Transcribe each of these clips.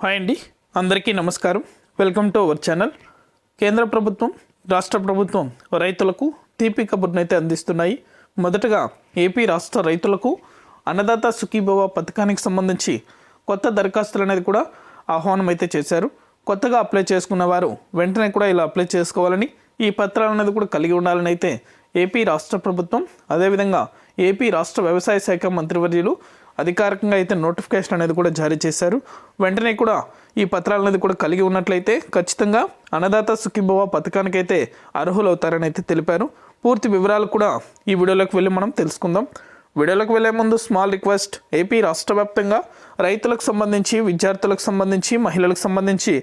Hi అండి. అందరికీ నమస్కారం. Welcome to our channel. కేంద్ర ప్రభుత్వం రాష్ట్ర ప్రభుత్వం రైతులకు తీపి కబుర్నైతే అందిస్తున్నాయి. మొదటగా ఏపీ రాష్ట్ర రైతులకు అన్నదాత సుఖీభవ పథకానికి సంబంధించి కొత్త దరఖాస్తులు అనేది కూడా ఆహ్వానం అయితే చేశారు. కొత్తగా అప్లై చేసుకున్న వారు వెంటనే కూడా ఇలా అప్లై చేసుకోవాలని ఈ పత్రాలు అనేది కూడా కలిగి ఉండాలని అయితే ఏపీ రాష్ట్ర ప్రభుత్వం అదేవిధంగా ఏపీ రాష్ట్ర వ్యవసాయ శాఖ మంత్రివర్యులు అధికారికంగా అయితే నోటిఫికేషన్ అనేది కూడా జారీ చేశారు. వెంటనే కూడా ఈ పత్రాలు అనేది కూడా కలిగి ఉన్నట్లయితే ఖచ్చితంగా అన్నదాత సుఖీభవ పథకానికైతే అర్హులవుతారని అయితే తెలిపారు. పూర్తి వివరాలు కూడా ఈ వీడియోలోకి వెళ్ళి మనం తెలుసుకుందాం. వీడియోలోకి వెళ్ళే ముందు స్మాల్ రిక్వెస్ట్ ఏపీ రాష్ట్ర వ్యాప్తంగా రైతులకు సంబంధించి విద్యార్థులకు సంబంధించి మహిళలకు సంబంధించి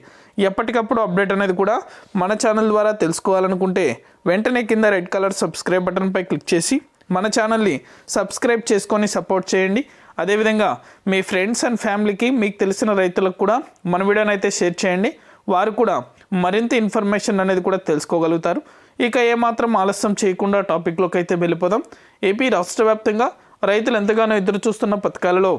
ఎప్పటికప్పుడు అప్డేట్ అనేది కూడా మన ఛానల్ ద్వారా తెలుసుకోవాలనుకుంటే వెంటనే కింద రెడ్ కలర్ సబ్స్క్రైబ్ బటన్పై క్లిక్ చేసి మన ఛానల్ని సబ్స్క్రైబ్ చేసుకొని సపోర్ట్ చేయండి. అదేవిధంగా మీ ఫ్రెండ్స్ అండ్ ఫ్యామిలీకి మీకు తెలిసిన రైతులకు కూడా మన వీడియోని అయితే షేర్ చేయండి. వారు కూడా మరింత ఇన్ఫర్మేషన్ అనేది కూడా తెలుసుకోగలుగుతారు. ఇక ఏమాత్రం ఆలస్యం చేయకుండా టాపిక్లోకి అయితే వెళ్ళిపోదాం. ఏపీ రాష్ట్ర వ్యాప్తంగా రైతులు ఎంతగానో ఎదురు చూస్తున్న పథకాలలో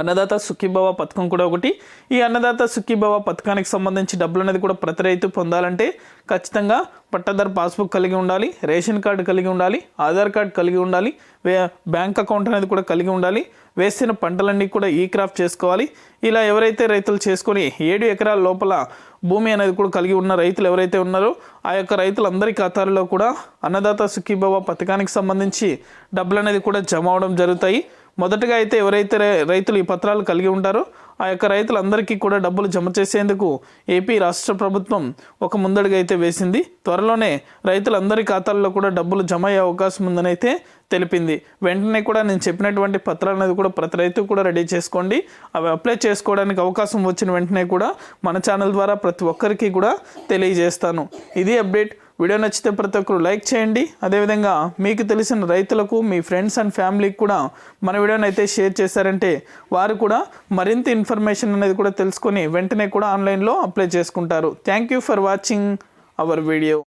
అన్నదాత సుఖీభవ పథకం కూడా ఒకటి. ఈ అన్నదాత సుఖీభవ పథకానికి సంబంధించి డబ్బులు అనేది కూడా ప్రతి రైతు పొందాలంటే ఖచ్చితంగా పట్టదారు పాస్బుక్ కలిగి ఉండాలి రేషన్ కార్డు కలిగి ఉండాలి ఆధార్ కార్డు కలిగి ఉండాలి వే బ్యాంక్ అకౌంట్ అనేది కూడా కలిగి ఉండాలి వేసిన పంటలన్నీ కూడా ఈ క్రాఫ్ట్ చేసుకోవాలి. ఇలా ఎవరైతే రైతులు చేసుకొని ఏడు ఎకరాల లోపల భూమి అనేది కూడా కలిగి ఉన్న రైతులు ఎవరైతే ఉన్నారో ఆ యొక్క రైతులందరి ఖాతాల్లో కూడా అన్నదాత సుఖీభవ పథకానికి సంబంధించి డబ్బులు అనేది కూడా జమ అవడం జరుగుతాయి. మొదటగా అయితే ఎవరైతే రైతులు ఈ పత్రాలు కలిగి ఉంటారో ఆ యొక్క రైతులందరికీ కూడా డబ్బులు జమ చేసేందుకు ఏపీ రాష్ట్ర ప్రభుత్వం ఒక ముందడుగు అయితే వేసింది. త్వరలోనే రైతులందరి ఖాతాల్లో కూడా డబ్బులు జమ అయ్యే అవకాశం ఉందని అయితే తెలిపింది. వెంటనే కూడా నేను చెప్పినటువంటి పత్రాలు అనేది కూడా ప్రతి రైతు కూడా రెడీ చేసుకోండి. అవి అప్లై చేసుకోవడానికి అవకాశం వచ్చిన వెంటనే కూడా మన ఛానల్ ద్వారా ప్రతి ఒక్కరికి కూడా తెలియజేస్తాను. ఇది అప్డేట్ వీడియో నచ్చితే ప్రతి ఒక్కరు లైక్ చేయండి. అదేవిధంగా మీకు తెలిసిన రైతులకు మీ ఫ్రెండ్స్ అండ్ ఫ్యామిలీకి కూడా మన వీడియోని అయితే షేర్ చేశారంటే వారు కూడా మరింత ఇన్ఫర్మేషన్ అనేది కూడా తెలుసుకొని వెంటనే కూడా ఆన్లైన్లో అప్లై చేసుకుంటారు. Thank you for watching our video.